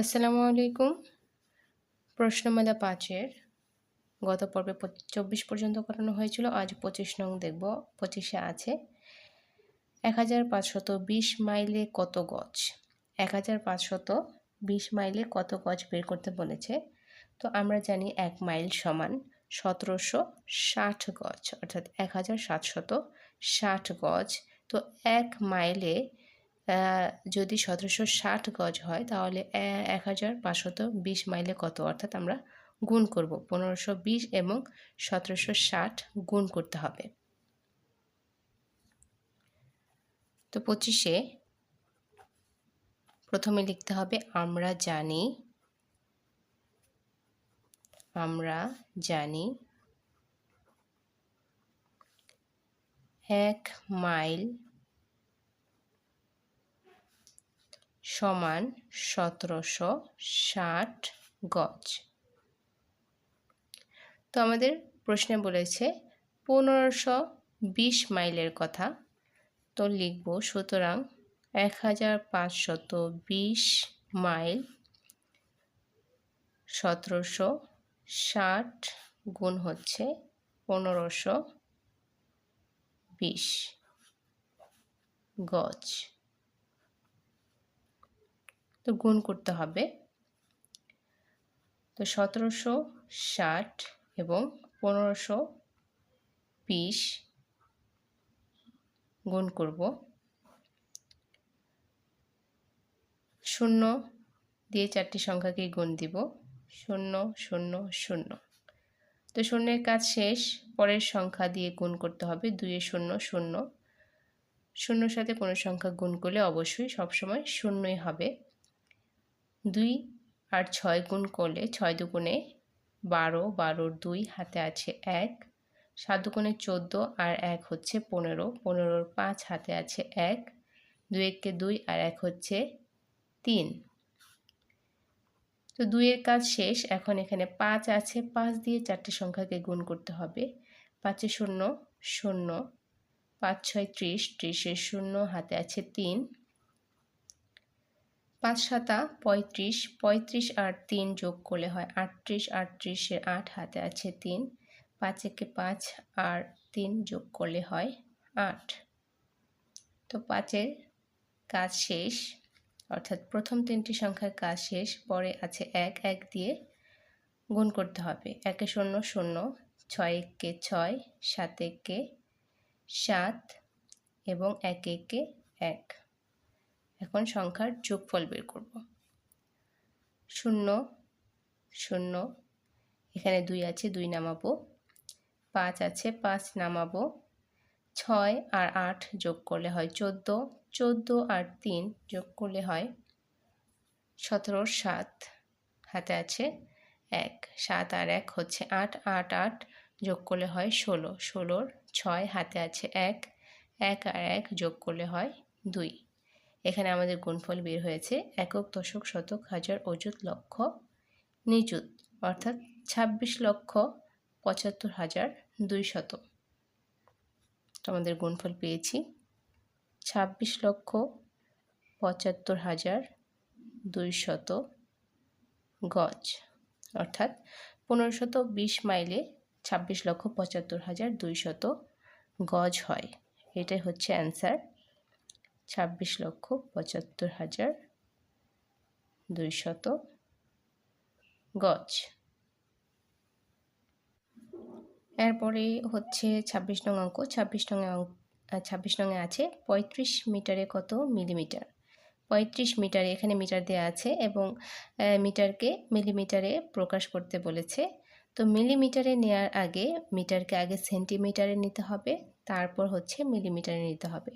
আসসালামু আলাইকুম। প্রশ্নমালা পাঁচের গত পর্বে চব্বিশ পর্যন্ত করানো হয়েছিল, আজ পঁচিশ নং দেখব, পঁচিশে আছে। এক হাজার পাঁচশত বিশ মাইলে কত গজ? এক হাজার পাঁচশত বিশ মাইলে কত গজ বের করতে বলেছে? তো আমরা জানি এক মাইল সমান সতেরোশো ষাট গজ, অর্থাৎ এক হাজার সাতশত ষাট গজ। তো এক মাইলে যদি সতেরোশো ষাট গজ হয়, তাহলে এক হাজার পাঁচশত বিশ মাইলে কত? অর্থাৎ আমরা গুণ করব। পনেরোশো বিশ এবং সতেরোশো ষাট গুণ করতে হবে। তো পঁচিশে প্রথমে লিখতে হবে, আমরা জানি আমরা জানি এক মাইল সমান সতেরোশো ষাট গজ। তো আমাদের প্রশ্নে বলেছে, পনেরোশো বিশ মাইলের কথা। তো লিখব, সুতরাং এক হাজার পাঁচশত বিশ মাইল সতেরোশো ষাট গুণ হচ্ছে পনেরোশো বিশ গজ। তো গুণ করতে হবে। তো সতেরোশো ষাট এবং পনেরোশো বিশ গুণ করব। শূন্য দিয়ে চারটি সংখ্যাকে গুণ দিব। শূন্য শূন্য শূন্য। তো শূন্যের কাজ শেষ, পরের সংখ্যা দিয়ে গুণ করতে হবে। দুয়ে শূন্য শূন্য। শূন্যর সাথে কোনো সংখ্যা গুণ করলে অবশ্যই সবসময় শূন্যই হবে। দুই আর ছয় গুণ করলে ছয় দুগুণে বারো, বারোর দুই হাতে আছে এক, সাত দুগুণে চোদ্দ আর এক হচ্ছে পনেরো, পনেরোর পাঁচ হাতে আছে এক দুই এককে দুই আর এক হচ্ছে তিন। তো দুইয়ের কাজ শেষ, এখন এখানে পাঁচ আছে, পাঁচ দিয়ে চারটি সংখ্যাকে গুণ করতে হবে। পাঁচে শূন্য শূন্য, পাঁচ ছয় ত্রিশ, ত্রিশের শূন্য হাতে আছে তিন পাঁচ সাতা, পঁয়ত্রিশ পঁয়ত্রিশ আর তিন যোগ করলে হয় আটত্রিশ আটত্রিশের আট হাতে আছে তিন, পাঁচ একে পাঁচ আর তিন যোগ করলে হয় আট। তো পাঁচের কাজ শেষ, অর্থাৎ প্রথম তিনটি সংখ্যার কাজ শেষ, পরে আছে এক এক দিয়ে গুণ করতে হবে। একে শূন্য শূন্য, ছয় একে ছয়, সাত একে সাত এবং এক একে এক। এখন সংখ্যার যোগফল বের করব। শূন্য শূন্য, এখানে দুই আছে, দুই নামাবো। পাঁচ আছে, পাঁচ নামাবো। ছয় আর আট যোগ করলে হয় চোদ্দ। চোদ্দ আর তিন যোগ করলে হয় সতেরো, সাত। হাতে আছে এক। সাত আর এক হচ্ছে আট। আট আট যোগ করলে হয় ষোলো। ষোলোর ছয় হাতে আছে এক। এক আর এক যোগ করলে হয় দুই। এখানে আমাদের গুণফল বের হয়েছে একক, দশক, শতক, হাজার, অযুত, লক্ষ, নিযুত, অর্থাৎ ছাব্বিশ লক্ষ, পঁচাত্তর হাজার, দুই শত আমাদের গুণফল পেয়েছি। ছাব্বিশ লক্ষ, পঁচাত্তর হাজার, দুই শত গজ, অর্থাৎ পনেরো শত বিশ মাইলে ছাব্বিশ লক্ষ, পঁচাত্তর হাজার, দুই শত গজ হয়। এটাই হচ্ছে অ্যান্সার। ছাব্বিশ লক্ষ পঁচাত্তর হাজার দুইশত গজ। এরপরে হচ্ছে ছাব্বিশ নং অঙ্ক। ছাব্বিশ নং ছাব্বিশ নঙে আছে পঁয়ত্রিশ মিটারে কত মিলিমিটার? পঁয়ত্রিশ মিটারে এখানে মিটার দেওয়া আছে এবং মিটারকে মিলিমিটারে প্রকাশ করতে বলেছে। তো মিলিমিটারে নেওয়ার আগে মিটারকে আগে সেন্টিমিটারে নিতে হবে, তারপর হচ্ছে মিলিমিটারে নিতে হবে।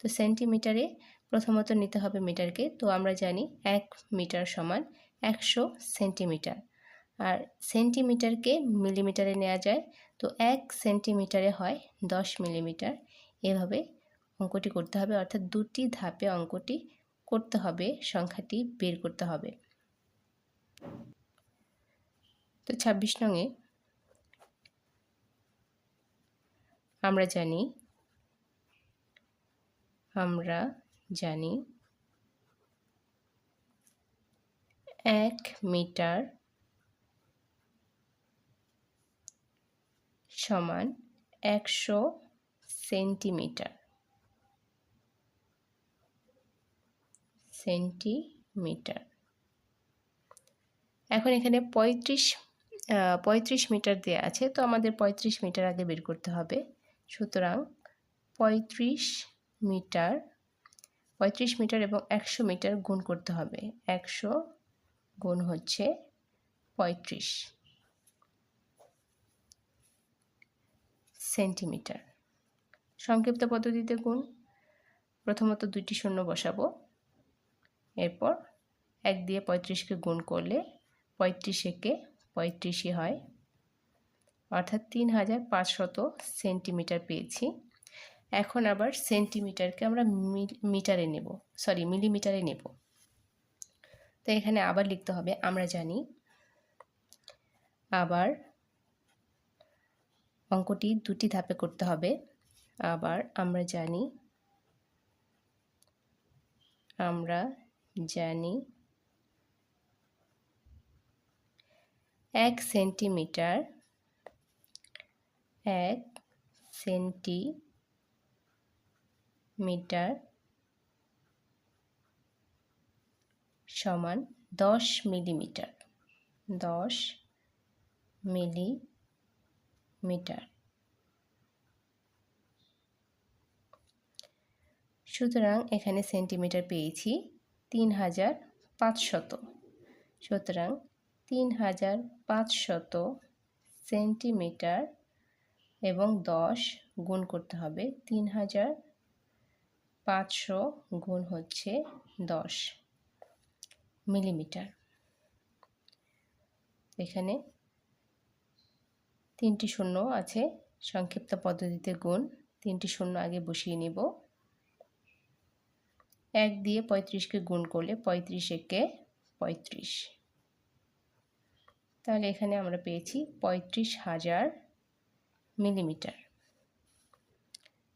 তো সেন্টিমিটারে প্রথমত নিতে হবে মিটারকে। তো আমরা জানি এক মিটার সমান একশো সেন্টিমিটার আর সেন্টিমিটারকে মিলিমিটারে নেওয়া যায়। তো এক সেন্টিমিটারে হয় দশ মিলিমিটার এভাবে অঙ্কটি করতে হবে। অর্থাৎ দুটি ধাপে অঙ্কটি করতে হবে, সংখ্যাটি বের করতে হবে। তো ছাব্বিশ নঙে আমরা জানি আমরা জানি এক মিটার সমান একশো সেন্টিমিটার। সেন্টিমিটার। এখন এখানে পঁয়ত্রিশ পঁয়ত্রিশ মিটার দেওয়া আছে, তো আমাদের পঁয়ত্রিশ মিটার আগে বের করতে হবে। সুতরাং পঁয়ত্রিশ মিটার, পঁয়ত্রিশ মিটার এবং একশো মিটার গুণ করতে হবে। একশো গুণ হচ্ছে পঁয়ত্রিশ সেন্টিমিটার। সংক্ষিপ্ত পদ্ধতিতে গুণ। প্রথমত দুইটি শূন্য বসাবো। এরপর এক দিয়ে পঁয়ত্রিশকে গুণ করলে পঁয়ত্রিশ একে পঁয়ত্রিশই হয়। অর্থাৎ তিন হাজার পাঁচশত সেন্টিমিটার পেয়েছি। এখন আবার সেন্টিমিটারকে আমরা মিটারে নেব। সরি, মিলিমিটারে নেব। তো এখানে আবার লিখতে হবে, আমরা জানি আবার অঙ্কটি দুটি ধাপে করতে হবে। আবার আমরা জানি আমরা জানি এক সেন্টিমিটার, এক সেন্টিমিটার সমান দশ মিলিমিটার দশ মিলিমিটার। সুতরাং এখানে সেন্টিমিটার পেয়েছি তিন হাজার পাঁচশত। সুতরাং তিন হাজার পাঁচশত সেন্টিমিটার এবং দশ গুণ করতে হবে তিন হাজার পাঁচশো গুণ হচ্ছে দশ মিলিমিটার। এখানে তিনটি শূন্য আছে, সংক্ষিপ্ত পদ্ধতিতে গুণ। তিনটি শূন্য আগে বসিয়ে নিব। এক দিয়ে পঁয়ত্রিশকে গুণ করলে পঁয়ত্রিশ একে পঁয়ত্রিশ। তাহলে এখানে আমরা পেয়েছি পঁয়ত্রিশ হাজার মিলিমিটার।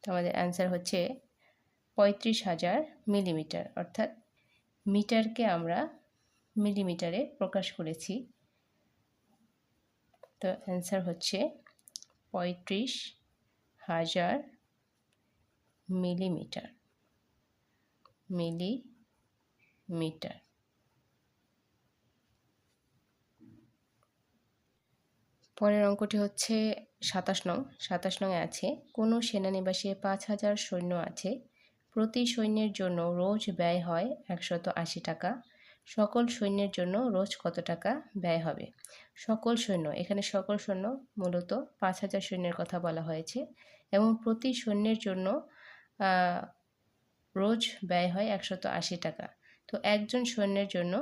তো আমাদের অ্যান্সার হচ্ছে পঁয়ত্রিশ হাজার মিলিমিটার, অর্থাৎ মিটারকে আমরা মিলিমিটারে প্রকাশ করেছি। তো অ্যান্সার হচ্ছে পঁয়ত্রিশ হাজার মিলিমিটার মিলিমিটার। পরের অঙ্কটি হচ্ছে সাতাশ নং, সাতাশ নংয়ে আছে, কোনো সেনানিবাসে পাঁচ হাজার সৈন্য আছে প্রতি সৈন্যের জন্য রোজ ব্যয় হয় একশত আশি টাকা। সকল সৈন্যের জন্য রোজ কত টাকা ব্যয় হবে? সকল সৈন্য, এখানে সকল সৈন্য মূলত পাঁচ হাজার সৈন্যের কথা বলা হয়েছে এবং প্রতি সৈন্যের জন্য রোজ ব্যয় হয় একশত আশি টাকা। তো একজন সৈন্যের জন্য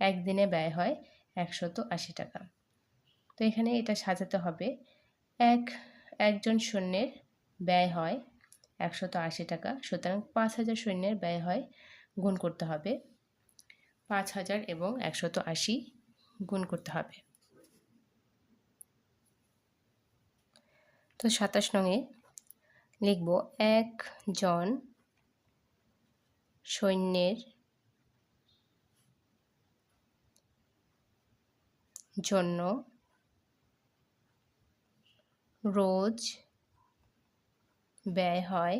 একদিনে ব্যয় হয় একশত আশি টাকা। তো এখানে এটা সাজাতে হবে। এক, একজন সৈন্যের ব্যয় হয় একশত আশি টাকা। সুতরাং পাঁচ হাজার সৈন্যের ব্যয় হয়, গুণ করতে হবে। পাঁচ হাজার এবং একশত আশি গুণ করতে হবে। তো সাতাশ নঙে লিখব একজন সৈন্যের জন্য রোজ ব্যয় হয়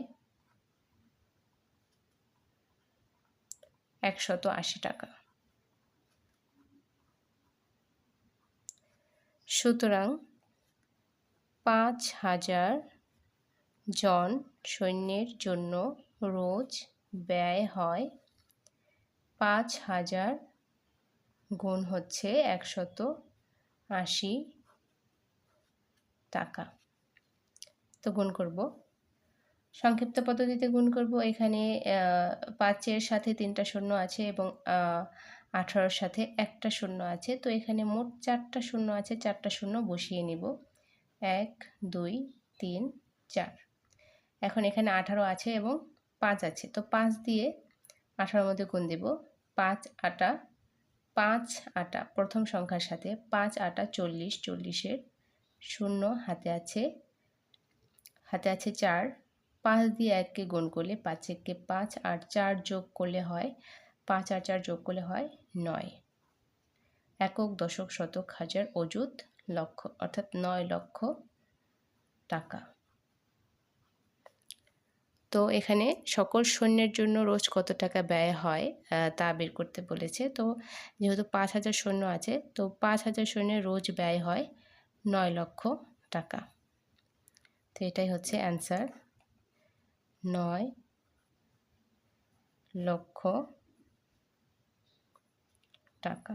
একশত আশি টাকা। সুতরাং পাঁচ হাজার জন সৈন্যের জন্য রোজ ব্যয় হয় পাঁচ হাজার গুণ হচ্ছে একশত আশি টাকা। তো গুণ করব। সংক্ষিপ্ত পদ্ধতিতে গুণ করব। এখানে পাঁচের সাথে তিনটা শূন্য আছে এবং আঠারোর সাথে একটা শূন্য আছে। তো এখানে মোট চারটা শূন্য আছে, চারটা শূন্য বসিয়ে নিব। এক, দুই, তিন, চার। এখন এখানে আঠারো আছে এবং পাঁচ আছে। তো পাঁচ দিয়ে আঠারোর মধ্যে গুণ দেব। পাঁচ আটা পাঁচ আটা, প্রথম সংখ্যার সাথে পাঁচ আটা চল্লিশ, চল্লিশের শূন্য হাতে আছে হাতে আছে চার। পাঁচ দিয়ে এককে গুণ করলে পাঁচ এককে পাঁচ আর চার যোগ করলে হয় পাঁচ আর চার যোগ করলে হয় নয়। একক দশক শতক হাজার অযুত লক্ষ, অর্থাৎ নয় লক্ষ টাকা। তো এখানে সকল সৈন্যের জন্য রোজ কত টাকা ব্যয় হয় তা বের করতে বলেছে। তো যেহেতু পাঁচ হাজার সৈন্য আছে, তো পাঁচ হাজার সৈন্যের রোজ ব্যয় হয় নয় লক্ষ টাকা। তো এটাই হচ্ছে অ্যান্সার নয় লক্ষ টাকা।